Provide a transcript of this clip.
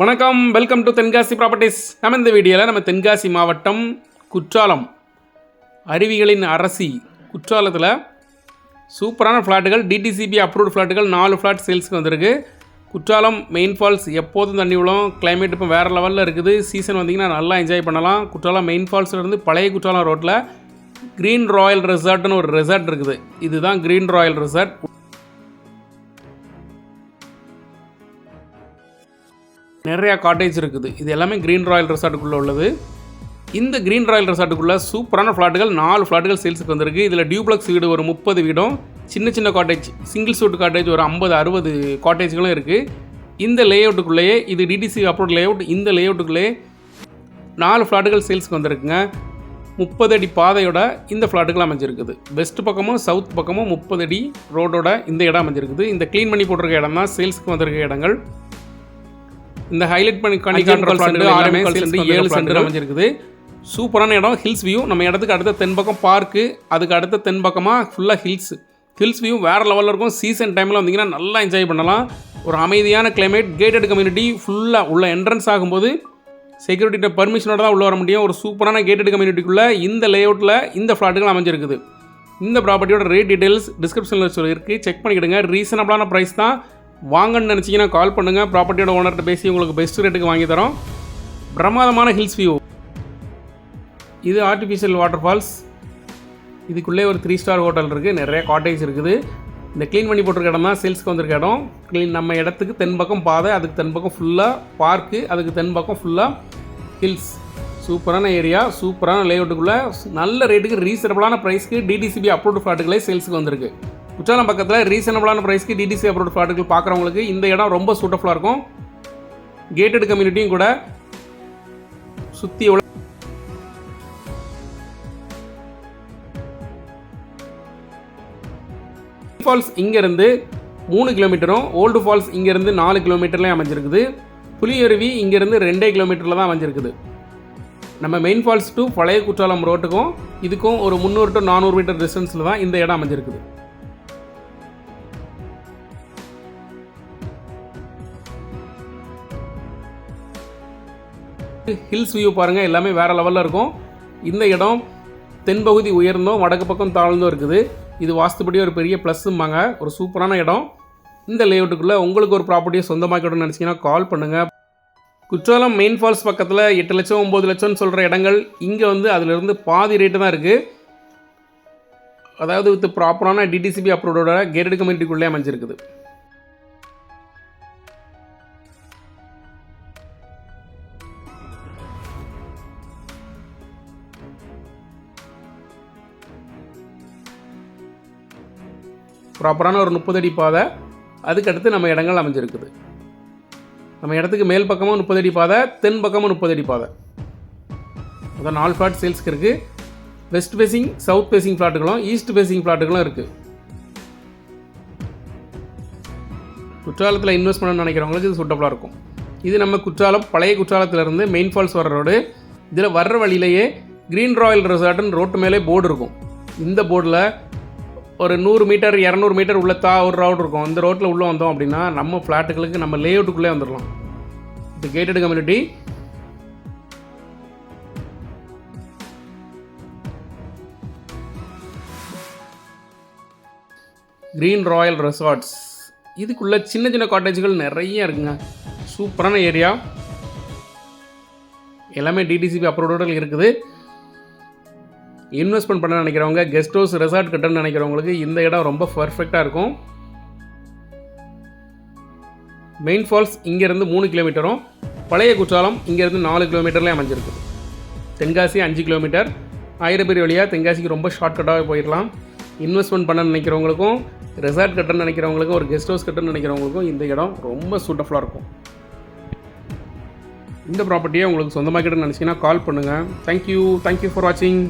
வணக்கம். Welcome to Tenkasi properties நம்ம இந்த வீடியோவில் நம்ம தென்காசி மாவட்டம் குற்றாலம். அருவிகளின் அரசி குற்றாலத்தில் சூப்பரான ஃப்ளாட்டுகள் டிடிசிபி அப்ரூவ்ட் ஃப்ளாட்டுகள் நாலு ஃப்ளாட் சேல்ஸுக்கு வந்திருக்கு. குற்றாலம் மெயின் ஃபால்ஸ் எப்போதும் தண்ணி விழும். கிளைமேட் இப்போ வேறு லெவலில் இருக்குது. சீசன் வந்திங்கன்னா நல்லா என்ஜாய் பண்ணலாம். குற்றாலம் மெயின் ஃபால்ஸ்லேருந்து பழைய குற்றாலம் ரோட்டில் க்ரீன் ராயல் ரெசார்ட்னு ஒரு ரெசார்ட் இருக்குது. இதுதான் க்ரீன் ராயல் ரெசார்ட் நிறையா காட்டேஜ் இருக்குது. இது எல்லாமே க்ரீன் ராயல் ரெசார்ட்டுக்குள்ளே உள்ளது. இந்த க்ரீன் ராயல் ரெசார்ட்டுக்குள்ளே சூப்பரான ஃப்ளாட்டுகள் நாலு ஃப்ளாட்டுகள் சேல்ஸுக்கு வந்திருக்கு. இதில் டியூப்ளக்ஸ் வீடு ஒரு முப்பது வீடும் சின்ன சின்ன காட்டேஜ் சிங்கிள் சூட் காட்டேஜ் ஒரு ஐம்பது அறுபது காட்டேஜ்களும் இருக்குது இந்த லேஅவுட்டுக்குள்ளேயே இது டிடிசி அப்ரோட் லேஅவுட் இந்த லேஅவுட்டுக்குள்ளேயே நாலு ஃப்ளாட்டுகள் சேல்ஸுக்கு வந்திருக்குங்க. முப்பது அடி பாதையோட இந்த ஃப்ளாட்டுகள் அமைஞ்சிருக்குது. வெஸ்ட் பக்கமும் சவுத் பக்கமும் முப்பது அடி ரோடோட இந்த இடம் அமைஞ்சிருக்குது. இந்த க்ளீன் பண்ணி போட்டிருக்க இடம் தான் சேல்ஸுக்கு வந்திருக்க இடங்கள். இந்த ஹைலைட் பண்ணி காணிக்கான சென்டர் ஆறு சென்டர் ஏழு சென்டர் அமைஞ்சிருக்குது. சூப்பரான இடம் ஹில்ஸ் வியூ நம்ம இடத்துக்கு அடுத்த தென்பக்கம் பார்க்கு அதுக்கு அடுத்த தென்பக்கமாக ஃபுல்லாக ஹில்ஸ் ஹில்ஸ் வியூ வேறு லெவலில் இருக்கும். சீசன் டைமில் வந்தீங்கன்னா நல்லா என்ஜாய் பண்ணலாம். ஒரு அமைதியான கிளைமேட் கேட்டட் கம்யூனிட்டி ஃபுல்லாக உள்ள என்ட்ரன்ஸ் ஆகும்போது செக்யூரிட்டிட்ட பர்மிஷனோட தான் உள்ளே வர முடியும். ஒரு சூப்பரான கேட்டட் கம்யூனிட்டிக்குள்ளே இந்த லேஅவுட்டில் இந்த ஃப்ளாட்டுகள் அமைஞ்சிருக்குது. இந்த ப்ராப்பர்ட்டியோட ரேட் டீடைல்ஸ் டிஸ்கிரிப்ஷனில் சொல்லியிருக்கு. செக் பண்ணிக்கிடுங்க. ரீசனபிளான ப்ரைஸ் தான். வாங்கன்னு நினச்சிங்கன்னா கால் பண்ணுங்கள் ப்ராப்பர்ட்டியோட ஓனர்கிட்ட பேசி உங்களுக்கு பெஸ்ட் ரேட்டுக்கு வாங்கி தரோம். பிரமாதமான ஹில்ஸ் வியூ இது ஆர்டிஃபிஷியல் வாட்டர் ஃபால்ஸ் இதுக்குள்ளே ஒரு த்ரீ ஸ்டார் ஹோட்டல் இருக்குது நிறைய காட்டேஜ் இருக்குது. இந்த க்ளீன் பண்ணி போட்டிருக்க இடம் தான் சேல்ஸ்க்கு வந்திருக்க இடம். க்ளீன் நம்ம இடத்துக்கு தென்பக்கம் பாதை அதுக்கு தென்பக்கம் ஃபுல்லாக பார்க்கு அதுக்கு தென்பக்கம் ஃபுல்லாக ஹில்ஸ் சூப்பரான ஏரியா சூப்பரான லேஅவுட்டுக்குள்ளே நல்ல ரேட்டுக்கு ரீசனபிளான ப்ரைஸ்க்கு டிடிசிபி அப்ரூவ்டு ஃப்ளாட்டுகளே சேல்ஸுக்கு வந்திருக்கு. குற்றாலம் பக்கத்தில் ரீசனபிளான ப்ரைஸ்க்கு டிடிசி அப்ரூவ்டு ஃப்ளாட்டுகள் பார்க்குறவங்களுக்கு இந்த இடம் ரொம்ப சூட்டபுளாக இருக்கும். கேட்டட் கம்யூனிட்டியும் கூட சுற்றி எவ்வளோ ஃபால்ஸ் இங்கேருந்து மூணு கிலோமீட்டரும் ஓல்டு ஃபால்ஸ் இங்கேருந்து நாலு கிலோமீட்டர்லேயும் அமைஞ்சிருக்குது. புலியருவி இங்கேருந்து ரெண்டே கிலோமீட்டரில் தான் அமைஞ்சிருக்குது. நம்ம மெயின் ஃபால்ஸ் டு பழைய குற்றாலம் ரோட்டுக்கும் இதுக்கும் ஒரு முந்நூறு டு நானூறு மீட்டர் டிஸ்டன்ஸில் தான் இந்த இடம் அமைஞ்சிருக்குது. ஹில்ஸ் வியூ பாருங்கள் எல்லாமே வேறு லெவலில் இருக்கும். இந்த இடம் தென்பகுதி உயர்ந்தும் வடக்கு பக்கம் தாழ்ந்தும் இருக்குது. இது வாஸ்துப்படி ஒரு பெரிய ப்ளஸ்ஸும்பாங்க. ஒரு சூப்பரான இடம். இந்த லேஅவுட்டுக்குள்ளே உங்களுக்கு ஒரு ப்ராப்பர்ட்டியை சொந்தமாக்கிடணும்னு நினச்சிங்கன்னா கால் பண்ணுங்கள் குற்றாலம் மெயின் ஃபால்ஸ் பக்கத்தில் எட்டு லட்சம் ஒம்பது லட்சம்னு சொல்கிற இடங்கள் இங்கே வந்து அதிலிருந்து பாதி ரேட்டு தான் இருக்குது அதாவது வித் ப்ராப்பரான டிடிசிபி அப்ரூவோட கேட்டட் கம்யூனிட்டிக்குள்ளே அமைஞ்சிருக்குது. ப்ராப்பரான ஒரு முப்பது அடி பாதை அதுக்கடுத்து நம்ம இடங்கள் அமைஞ்சிருக்குது. நம்ம இடத்துக்கு மேல் பக்கமும் முப்பது அடி பாதை தென் பக்கமும் முப்பது அடி பாதை. அதான் நாலு ஃப்ளாட் சேல்ஸ்க்கு இருக்குது வெஸ்ட் ஃபேசிங் சவுத் ஃபேசிங் ஃப்ளாட்டுகளும் ஈஸ்ட் ஃபேசிங் ஃப்ளாட்டுகளும் இருக்குது குற்றாலத்தில் இன்வெஸ்ட் பண்ணணும்னு நினைக்கிறவங்களுக்கு இது சூட்டபுளாக இருக்கும். இது நம்ம குற்றாலம் பழைய குற்றாலத்திலேருந்து மெயின் ஃபால்ஸ் வர ரோடு இதில் வர்ற வழியிலேயே க்ரீன் ராயல் ரெசார்ட்னு ரோட்டு மேலே போர்டு இருக்கும். இந்த போர்டில் ஒரு நூறு மீட்டர் இரநூறு மீட்டர் உள்ள தா ஒரு ரோடு இருக்கும். அந்த ரோட்டில் உள்ளே வந்தோம் அப்படின்னா நம்ம ஃப்ளாட்டுகளுக்கு நம்ம லேஅவுட்டுக்குள்ளே வந்துடலாம் இது gated community green royal resorts இதுக்குள்ளே சின்ன சின்ன காட்டேஜ்கள் நிறைய இருக்குங்க. சூப்பரான ஏரியா எல்லாமே டிடிசிபி அப்ரூவ்டோட இருக்குது. இன்வெஸ்ட்மெண்ட் பண்ண நினைக்கிறவங்க கெஸ்ட் ஹவுஸ் ரெசார்ட் கட்டணும்னு நினைக்கிறவங்களுக்கு இந்த இடம் ரொம்ப பர்ஃபெக்டாக இருக்கும். மெயின் ஃபால்ஸ் இங்கேருந்து மூணு கிலோமீட்டரும் பழைய குற்றாலம் இங்கேருந்து நாலு கிலோமீட்டர்லேயே அமைஞ்சிருக்கு. தென்காசி அஞ்சு கிலோமீட்டர் ஆயிரப்பேரி வழியாக தென்காசிக்கு ரொம்ப ஷார்ட்கட்டாகவே போயிடலாம். இன்வெஸ்ட்மெண்ட் பண்ண நினைக்கிறவங்களுக்கும் ரெசார்ட் கட்டணும்னு நினைக்கிறவங்களுக்கும் ஒரு கெஸ்ட் ஹவுஸ் கட்டணும்னு நினைக்கிறவங்களுக்கும் இந்த இடம் ரொம்ப சூட்டஃபுல்லாக இருக்கும். இந்த ப்ராப்பர்ட்டியை உங்களுக்கு சொந்தமாக கிட்ட நினச்சிங்கன்னா கால் பண்ணுங்கள் தேங்க்யூ தேங்க்யூ ஃபார் வாட்சிங்